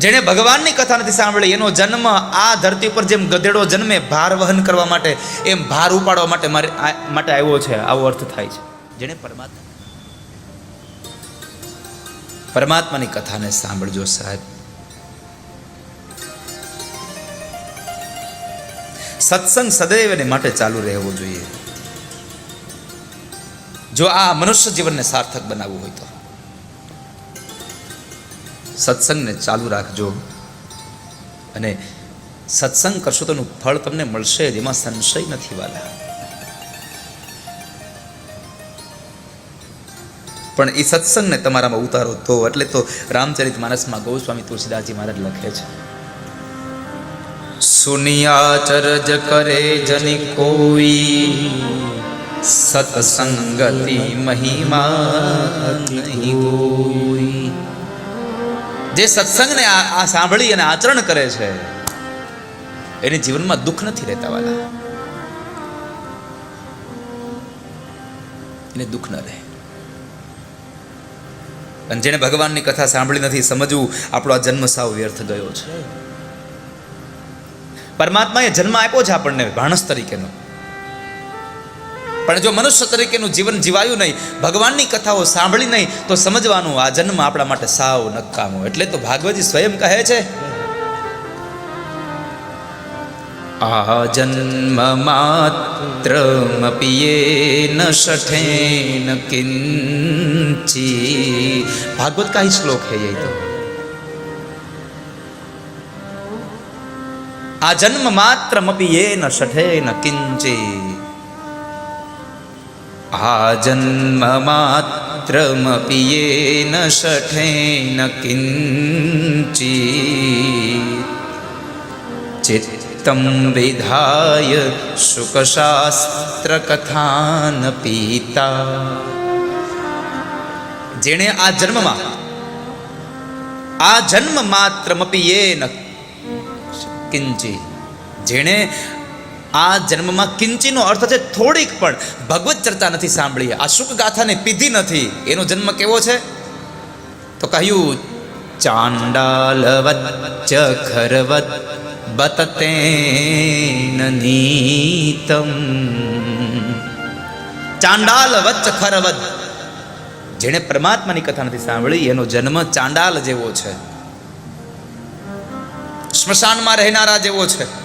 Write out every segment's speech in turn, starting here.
જેણે ભગવાનની કથા નથી સાંભળી, એનો જન્મ આ ધરતી ઉપર જેમ ગધેડો જન્મે, ભાર વહન કરવા માટે, એમ ભાર ઉપાડવા માટે મારે માટે આવ્યો છે, આવો અર્થ થાય છે. જેણે પરમાત્મા પરમાત્માની કથાને સાંભળજો સાહેબ. સત્સંગ સદૈવ એને માટે ચાલુ રહેવો જોઈએ. જો આ મનુષ્ય જીવનને સાર્થક બનાવવું હોય તો. સત્સંગને ચાલુ રાખજો. અને સત્સંગ કરશો તો એનું ફળ તમને મળશે એમાં સંશય નથી વાલા. પણ એ સત્સંગને તમારામાં ઉતારો તો, એટલે તો રામચરિત માનસમાં ગૌસ્વામી તુલસીદાસજી મહારાજ લખે છે. સુનિયાચરજ કરે જની કોઈ સત્સંગતિ મહિમા નહીં કોઈ જે સત્સંગને આ સાંભળી અને આચરણ કરે છે, એને જીવનમાં દુઃખ નથી રહેતા વાલા. એને દુઃખ ન રહે. અને જેણે ભગવાનની કથા સાંભળી નથી, સમજવું આપણો આ જન્મ સાવ વ્યર્થ ગયો છે. પરમાત્માએ જન્મ આપ્યો છે આપણને, ભાણસ તરીકેનો. પણ જો મનુષ્ય તરીકેનું જીવન જીવાયું નહીં ભગવાનની કથાઓ સાંભળી નહીં તો સમજવાનું આ જન્મ આપણા માટે સાવ નકામો એટલે તો ભાગવતજી સ્વયં કહે છે આ જન્મ માત્ર ન શઠેન કિંચી ભાગવત का ही श्लोक है यही तो આ જન્મ માત્ર મપી ન શઠે ન કિંચી મપી શઠે ન કિંચી ચિત્તમ વિધાય શુકશાસ્ત્ર કથાન પીતા જેણે આ જન્મમાં આ જન્મ માત્ર મપીએ ન કિંચી જેણે આ જન્મમાં કિંચીનો અર્થ છે થોડીક પણ. ભગવત ચર્ચા નથી સાંભળી. આ શુક ગાથાને પીધી નથી. એનો જન્મ કેવો છે? તો કહ્યું ચાંડાલવચ્ચ ખરવત બતતે નીતમ. વચ્ચ ખરવત જેણે પરમાત્માની કથા નથી સાંભળી, એનો જન્મ ચાંડાલ જેવો છે. સ્મશાનમાં રહેનારા જેવો છે.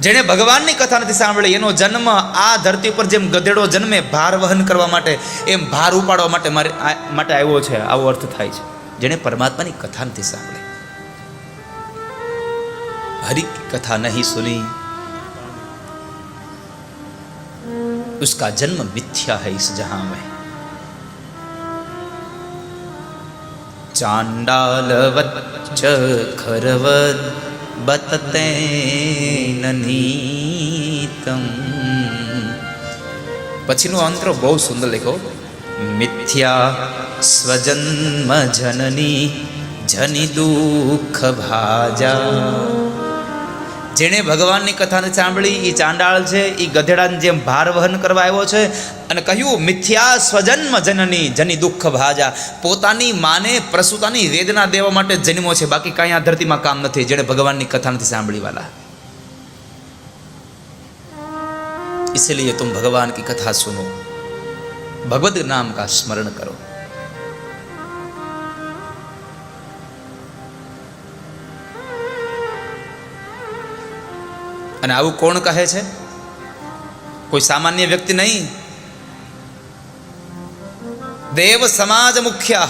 જેણે ભગવાનની કથા નથી સાંભળી એનો જન્મ આ ધરતી ઉપર જેમ ગધેડો જન્મે ભાર વહન કરવા માટે એમ ભાર ઉપાડવા માટે મારે આ- માટે આવ્યો છે આવો અર્થ થાય છે જેણે પરમાત્માની કથા નથી સાંભળી हरि की कथा नहीं सुनी उसका जन्म मिथ्या है इस जहां में चांडालवच्च खरवद બતતેન નીતમ. પછીનો અંતરો બહુ સુંદર લેખો. મિથ્યા સ્વજન્મ જનની જની દુઃખ ભાજા. જેણે ભગવાનની કથા નથી સાંભળી એ ચાંડાળ છે એ ગધેડાને જેમ ભાર વહન કરવા આવ્યો છે અને કહ્યું મિથ્યા સ્વજન્મ જનની જની દુઃખ ભાજા પોતાની માને પ્રસૂતાની વેદના દેવા માટે જન્મો છે બાકી કાંઈ આ ધરતીમાં કામ નથી જેણે ભગવાનની કથા નથી સાંભળી વાલા इसलिए तुम भगवान की कथा सुनो भगवत नाम का स्मरण करो અને આવું કોણ કહે છે? કોઈ સામાન્ય વ્યક્તિ નહીં. દેવ સમાજ મુખ્ય.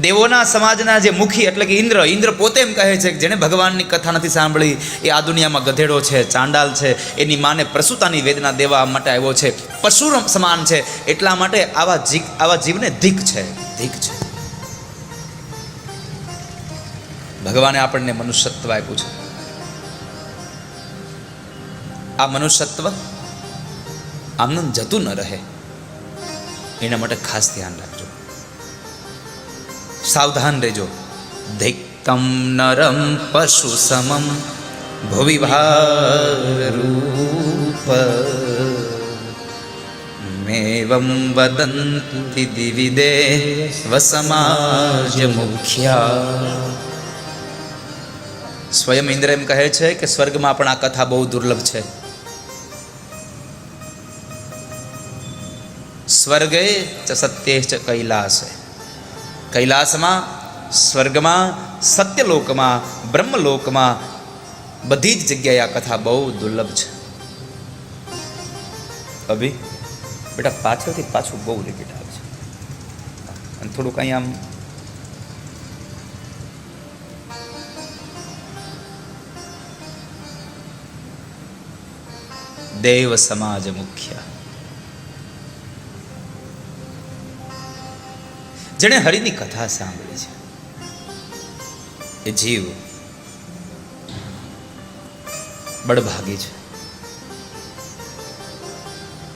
દેવોના સમાજના જે મુખી એટલે કે ઇન્દ્ર ઇન્દ્ર પોતે એમ કહે છે કે જેણે ભગવાનની કથા નથી સાંભળી. એ આ દુનિયામાં ગધેડો છે, ચાંડાલ છે, એની માને પ્રસૂતાની વેદના દેવા માટે આવ્યો છે. પશુ સમાન છે, એટલા માટે આવા જીવ આવા જીવને ધીક છે ધીક છે. ભગવાને આપણને મનુષ્યત્વ આપ્યું છે. આ મનુષ્યત્વ આમનું જતું ન રહે. એના માટે ખાસ ધ્યાન રાખજો. સાવધાન રહેજો. ધિક્તમ નરમ પશુ સમમ ભુવિભારૂપ મેવમ વદંતિ દિવિદે વસમાજ મુખ્યા. સ્વયં ઇન્દ્ર એમ કહે છે કે સ્વર્ગમાં પણ આ કથા બહુ દુર્લભ છે. સ્વર્ગે ચ સત્ય ચ કૈલાસે. કૈલાસમાં, સ્વર્ગમાં, સત્યલોકમાં, બ્રહ્મલોકમાં બધી જ જગ્યાએ આ કથા બહુ દુર્લભ છે. અભી, બેટા પાછળથી પાછું બહુ રિપીટ આવે છે. અને થોડુંક અહીંયા આમ દેવ સમાજ મુખ્ય. જેણે હરિની કથા સાંભળી છે એ જીવ बड़भागी છે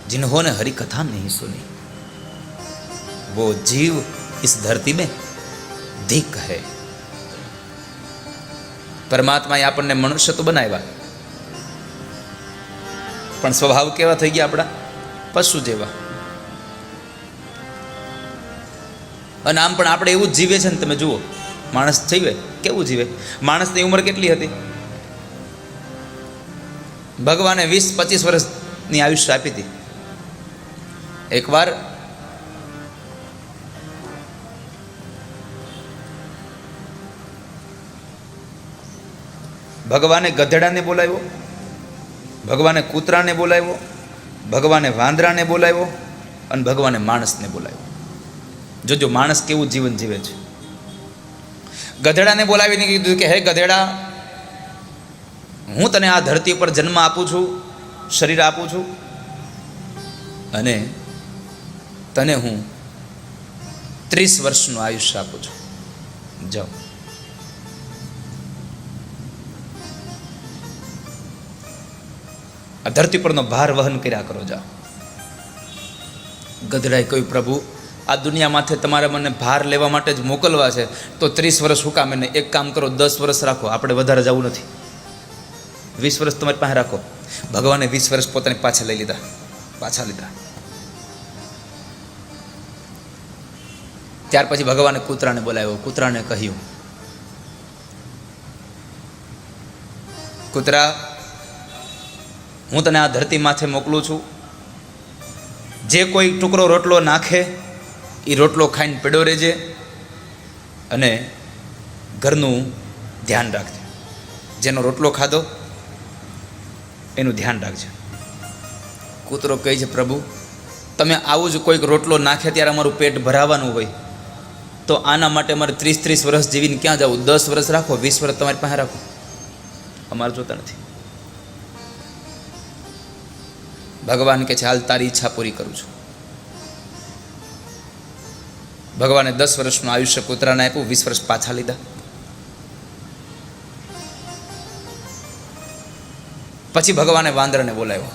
जिन्होंने हरि कथा नहीं सुनी वो जीव इस धरती में धिक है પરમાત્માએ આપણને મનુષ્ય તો બનાવ્યા પણ સ્વભાવ કેવા થઈ ગયા આપણા પશુ જેવા અને આમ પણ આપણે એવું જ જીવે છે ને તમે જુઓ, માણસ જીવે, કેવું જીવે? માણસની ઉંમર કેટલી હતી? ભગવાને વીસ પચીસ વર્ષની આયુષ્ય આપી હતી. એકવાર ભગવાને ગધેડાને બોલાવ્યો, ભગવાને કૂતરાને બોલાવ્યો, ભગવાને વાંદરાને બોલાવ્યો અને ભગવાને માણસને બોલાવ્યો. જોજો માણસ કેવું જીવન જીવે છે. ગધેડાને બોલાવીને કીધું કે, હે ગધેડા, હું તને આ ધરતી ઉપર જન્મ આપું છું, શરીર આપું છું અને તને હું ત્રીસ વર્ષનું આયુષ્ય આપું છું. જાઓ. આ ધરતી પરનો ભાર વહન કર્યા કરો, જાઓ. ગધડાએ કહ્યું, પ્રભુ આ દુનિયામાંથી તમારે મને ભાર લેવા માટે જ મોકલવા છે. તો ત્રીસ વર્ષ હું કામ એને એક કામ કરો, દસ વર્ષ રાખો. આપણે વધારે જવું નથી. વીસ વર્ષ તમારી પાસે રાખો. ભગવાને વીસ વર્ષ પોતાની પાછા લઈ લીધા. પાછા લીધા. ત્યાર પછી ભગવાને કૂતરાને બોલાવ્યો. કૂતરાને કહ્યું, કૂતરા, હું તને આ ધરતી માથે મોકલું છું. જે કોઈ ટુકડો રોટલો નાખે એ રોટલો ખાઈને પડ્યો રહેજે અને ઘરનું ધ્યાન રાખજે. જેનો રોટલો ખાધો, એનું ધ્યાન રાખજે. કૂતરો કહે છે, પ્રભુ, તમે આવું જ કોઈક રોટલો નાખે ત્યારે અમારું પેટ ભરાવાનું હોય. તો આના માટે અમારે ત્રીસ ત્રીસ વર્ષ જીવીને ક્યાં જવું? દસ વર્ષ રાખો, વીસ વર્ષ તમારી પાસે રાખો. અમારે જોતા નથી. ભગવાન કે છે, હાલ તારી ઈચ્છા પૂરી કરું છું. ભગવાને દસ વર્ષનું આયુષ્ય કૂતરાને આપ્યું, વીસ વર્ષ પાછા લીધા. પછી ભગવાને વાંદરાને બોલાવ્યો.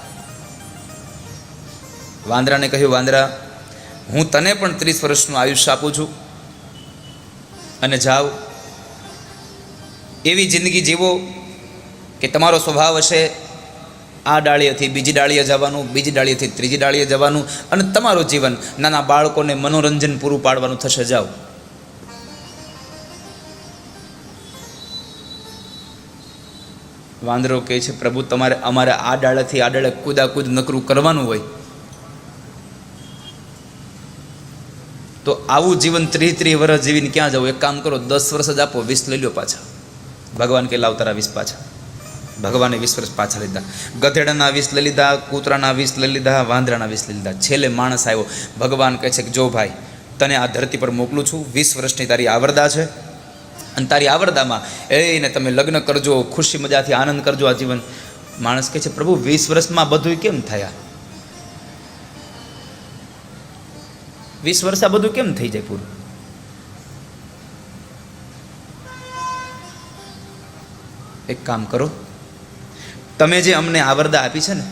વાંદરાને કહ્યું, વાંદરા, હું તને પણ ત્રીસ વર્ષનું આયુષ્ય આપું છું. અને જાઓ. એવી જિંદગી જીવો કે તમારો સ્વભાવ હશે આ ડાળીએથી બીજી ડાળીએ જવાનું, બીજી ડાળીએથી ત્રીજી ડાળીએ જવાનું અને તમારું જીવન નાના બાળકોને મનોરંજન પૂરું પાડવાનું થશે. જાઓ. વાંદરો કહે છે, પ્રભુ, તમારે અમારે આ ડાળેથી આ ડાળે કૂદાકૂદ નકરું કરવાનું હોય. તો આવું જીવન ત્રીસ ત્રીસ વર્ષ જીવીને ક્યાં જવું એક કામ કરો, દસ વર્ષ જ આપો, વીસ લઈ લો પાછા. ભગવાન કે લાવ તારા વીસ પાછા. ભગવાને વીસ વર્ષ પાછા લીધા. ગધેડાના વીસ લઈ લીધા, કૂતરાના વીસ લઈ લીધા, વાંદરાના વીસ લઈ લીધા. છેલ્લે માણસ આવ્યો. ભગવાન કહે છે કે, જો ભાઈ, તને આ ધરતી પર મોકલું છું, વીસ વર્ષની તારી આવરદા છે. અને તારી આવરદામાં એને તમે લગ્ન કરજો, ખુશી મજાથી આનંદ કરજો આ જીવન. માણસ કહે છે, પ્રભુ, વીસ વર્ષમાં બધું કેમ થયા? વીસ વર્ષ આ બધું કેમ થઈ જાય પૂરું? એક કામ કરો તમે જે અમને આવરદા આપી છે ને,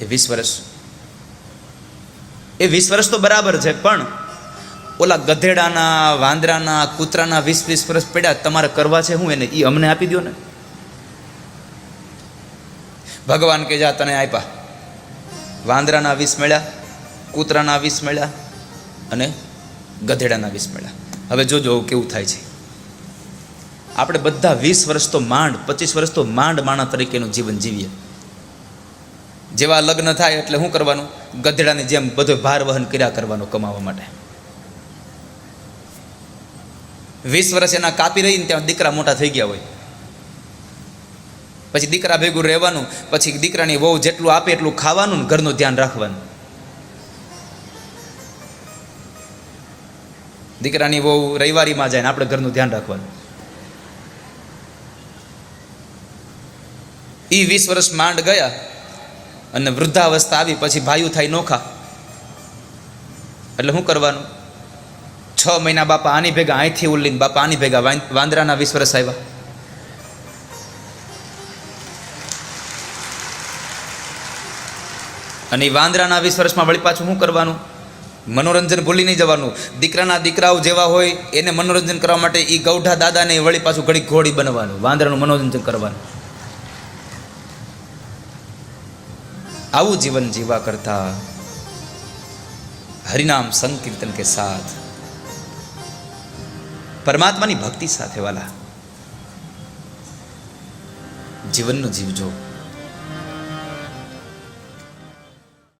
એ વીસ વર્ષ. એ વીસ વર્ષ તો બરાબર છે, પણ ઓલા ગધેડાના, વાંદરાના, કૂતરાના વીસ વીસ વર્ષ પડ્યા, તમારે કરવા છે હું એને? એ અમને આપી દો ને. ભગવાન કે જા તને આપ્યા વાંદરાના વીસ મળ્યા, કૂતરાના વીસ મળ્યા અને ગધેડાના વીસ મળ્યા. હવે જોજો કેવું થાય છે. આપણે બધા વીસ વર્ષ તો માંડ, પચીસ વર્ષ તો માંડ માણા તરીકેનું જીવન જીવીએ. જેવા લગ્ન થાય એટલે શું કરવાનું? ગધેડાની જેમ બધો ભાર વહન કર્યા કરવાનું કમાવા માટે. વીસ વર્ષ એના કાપી રહીને ત્યાં દીકરા મોટા થઈ ગયા હોય. પછી દીકરા ભેગું રહેવાનું, પછી દીકરાની વહુ જેટલું આપે એટલું ખાવાનું ઘરનું ધ્યાન રાખવાનું. દીકરાની વહુ રવિવારીમાં જાય ને આપણે ઘરનું ધ્યાન રાખવાનું. એ વીસ વર્ષ માંડ ગયા અને વૃદ્ધાવસ્થા આવી, પછી ભાઈઓ થાય નોખા. એટલે શું કરવાનું? છ મહિના બાપા આની ભેગા અહીંથી ઉલ્લીને બાપા આની ભેગા વાંદરાના વીસ વર્ષ આવ્યા. અને એ વાંદરાના વીસ વર્ષમાં વળી પાછું શું કરવાનું? મનોરંજન ભૂલી નહીં જવાનું. દીકરાના દીકરાઓ જેવા હોય એને મનોરંજન કરવા માટે એ ગૌઢા દાદાને વળી પાછું ઘડી ઘોડી બનવાનું, વાંદરાનું મનોરંજન કરવાનું. આવું જીવન જીવા કરતા હરિનામ સંકીર્તન કે સાથ પરમાત્માની ભક્તિ સાથે વાલા જીવનનું જીવજો.